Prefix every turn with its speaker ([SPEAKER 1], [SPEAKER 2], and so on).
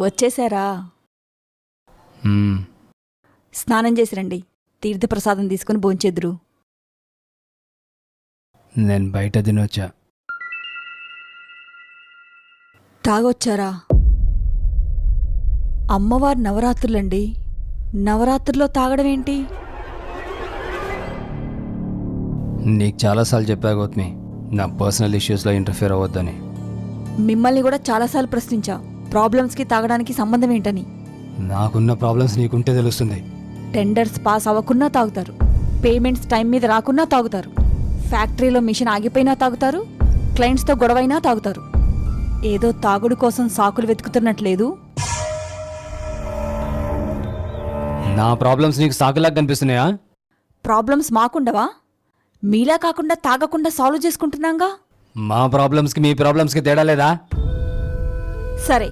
[SPEAKER 1] వచ్చేసారా. స్నానం చేసి రండి. తీర్థప్రసాదం తీసుకుని భోంచెద్దురు
[SPEAKER 2] నేను బయట తినొచ్చా?
[SPEAKER 1] తాగొచ్చారా? అమ్మవారి నవరాత్రులండి. నవరాత్రుల్లో తాగడం ఏంటి
[SPEAKER 2] నీకు చాలాసార్లు చెప్పా గౌతమి. నా పర్సనల్ ఇష్యూస్లో ఇంటర్ఫియర్ అవ్వద్దని.
[SPEAKER 1] మిమ్మల్ని కూడా చాలాసార్లు ప్రశ్నించా. ప్రాబ్లమ్స్కి తాగడానికి సంబంధం ఏంటని?
[SPEAKER 2] నాకున్న ప్రాబ్లమ్స్ నీకుంటే తెలుస్తుంది.
[SPEAKER 1] టెండర్స్ పాస్ అవ్వకున్నా తాగుతారు. పేమెంట్స్ టైం మీద రాకున్నా తాగుతారు. ఫ్యాక్టరీలో మిషన్ ఆగిపోయినా తాగుతారు. క్లయింట్స్తో గొడవైనా తాగుతారు. ఏదో తాగుడు కోసం సాకులు వెతుకుతున్నట్లేదు.
[SPEAKER 2] నా ప్రాబ్లమ్స్ నీకు సాకులాగా కనిపిస్తున్నాయా?
[SPEAKER 1] ప్రాబ్లమ్స్ మాకుండవా? మీలా కాకుండా తాగకుండా సాల్వ్ చేసుకుంటున్నాంగా?
[SPEAKER 2] మా ప్రాబ్లమ్స్కి మీ ప్రాబ్లమ్స్కి తేడా లేదా?
[SPEAKER 1] సరే